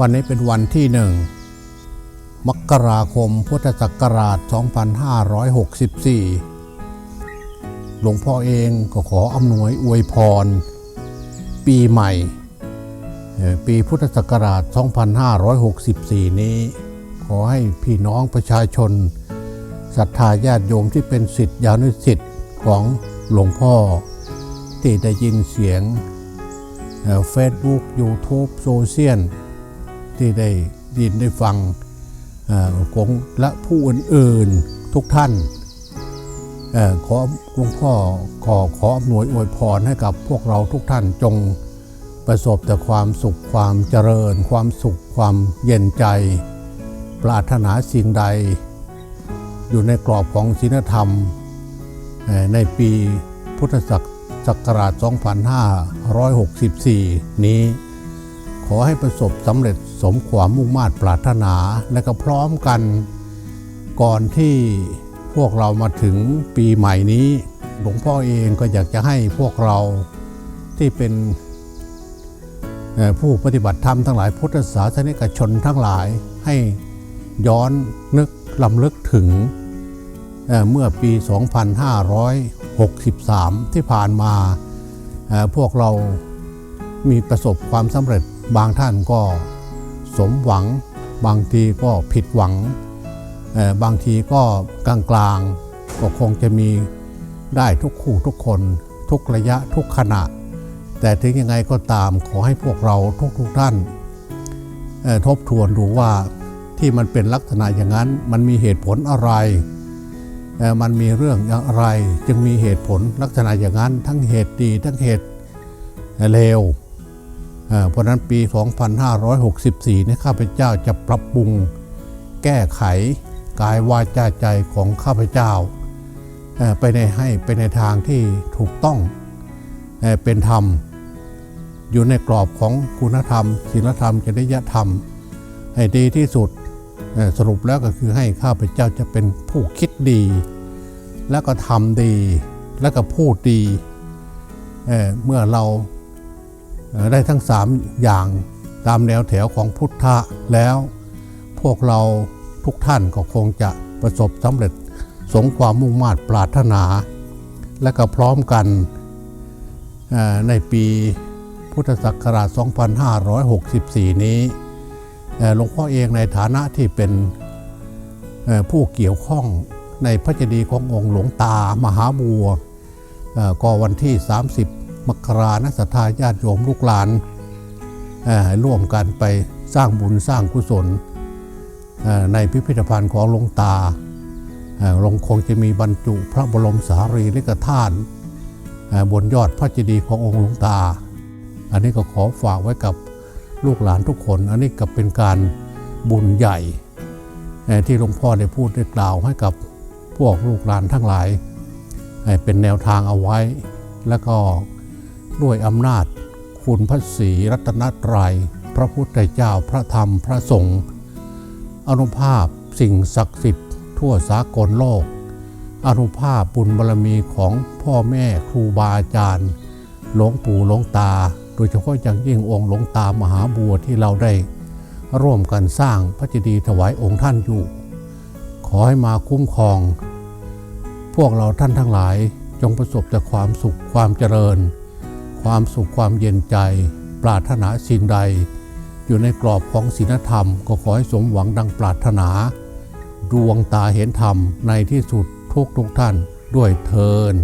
วันนี้เป็นวันที่หนึ่งมกราคมพุทธศักราช 2564 หลวงพ่อเองก็ขออำนวยอวยพร ปีใหม่ ปีพุทธศักราช 2564 นี้ ขอให้พี่น้องประชาชนศรัทธาญาติโยมที่เป็นสิทธิยานุสิทธิ์ของหลวงพ่อ ที่ได้ยินเสียงเฟซบุ๊กยูทูบโซเชียล ที่ได้ยินได้ฟังของและผู้อื่นๆทุกท่านออขอหลวงพ่อขอขออำนวยอวยพรให้กับพวกเราทุกท่านจงประสบแต่ความสุขความเจริญ ความสุขความเย็นใจ ปรารถนาสิ่งใด อยู่ในกรอบของศีลธรรม ในปีพุทธศักราช 2564 นี้ ขอให้ประสบสำเร็จสมความมุ่งมา่ปรารถนาและก็พร้อมกัน ก่อนที่พวกเรามาถึงปีใหม่นี้ หลวงพ่อเองก็อยากจะให้พวกเราที่เป็นผู้ปฏิบัติธรรมทั้งหลายพุทธศาสนิกชนทั้งหลายให้ย้อนนึกลำลึกถึงเอ่อเมื่อปี 2563 ที่ผ่านมาพวกเรามีประสบความสำเร็จ บางท่านก็สมหวัง บางทีก็ผิดหวัง บางทีก็กลางๆก็คงจะมีได้ทุกคู่ทุกคน ทุกระยะทุกขณะ แต่ถึงยังไงก็ตามขอให้พวกเราทุกๆท่านทบทวนดูว่าที่มันเป็นลักษณะอย่างนั้น มันมีเหตุผลอะไร มันมีเรื่องอะไร จึงมีเหตุผลลักษณะอย่างนั้น ทั้งเหตุดีทั้งเหตุเลว เพราะนั้นปี 2564นี้ข้าพเจ้าจะปรับปรุงแก้ไขกายวาจาใจของข้าพเจ้า ไปในให้ไปในทางที่ถูกต้องเป็นธรรม อยู่ในกรอบของคุณธรรมศีลธรรมจริยธรรม ให้ดีที่สุดสรุปแล้วก็คือให้ข้าพเจ้าจะเป็นผู้คิดดี แล้วก็ทำดี แล้วก็พูดดีเเมื่อเรา ได้ทั้งสามอย่างตามแนวแถวของพุทธะแล้ว พวกเราทุกท่านก็คงจะประสบสำเร็จสมความมุ่งมา่ปรารถนา และก็พร้อมกันในปีพุทธศักราช 2564 นี้หลวงพ่อเองในฐานะที่เป็นผู้เกี่ยวข้องในพระเจดีย์ขององค์หลวงตามหาบัวก็วันที่ 30 มกรานะศรัทธาญาติโยมลูกหลานร่วมกันไปสร้างบุญสร้างกุศลในพิพิธภัณฑ์ของหลวงตาหลวงคงจะมีบรรจุพระบรมสารีริกธาตุบนยอดพระเจดีย์ขององค์หลวงตา อันนี้ก็ขอฝากไว้กับลูกหลานทุกคน อันนี้ก็เป็นการบุญใหญ่ ที่หลวงพ่อได้พูดได้กล่าวให้กับพวกลูกหลานทั้งหลาย เป็นแนวทางเอาไว้แล้วก็ ด้วยอำนาจคุณพระศรีรัตนตรัย พระพุทธเจ้าพระธรรมพระสงฆ์อนุภาพสิ่งศักดิ์สิทธิ์ทั่วสากลโลก อนุภาพบุญบารมีของพ่อแม่ครูบาอาจารย์ หลวงปู่หลวงตา โดยเฉพาะอย่างยิ่งองค์หลวงตามหาบัวที่เราได้ ร่วมกันสร้างพระเจดีย์ถวายองค์ท่านอยู่ ขอให้มาคุ้มครอง พวกเราท่านทั้งหลายจงประสบแต่ความสุขความเจริญ ความสุขความเย็นใจ ปรารถนาสิ่งใด อยู่ในกรอบของศีลธรรม ก็ขอให้สมหวังดังปรารถนา ดวงตาเห็นธรรมในที่สุดทุกทุกท่านด้วยเทิน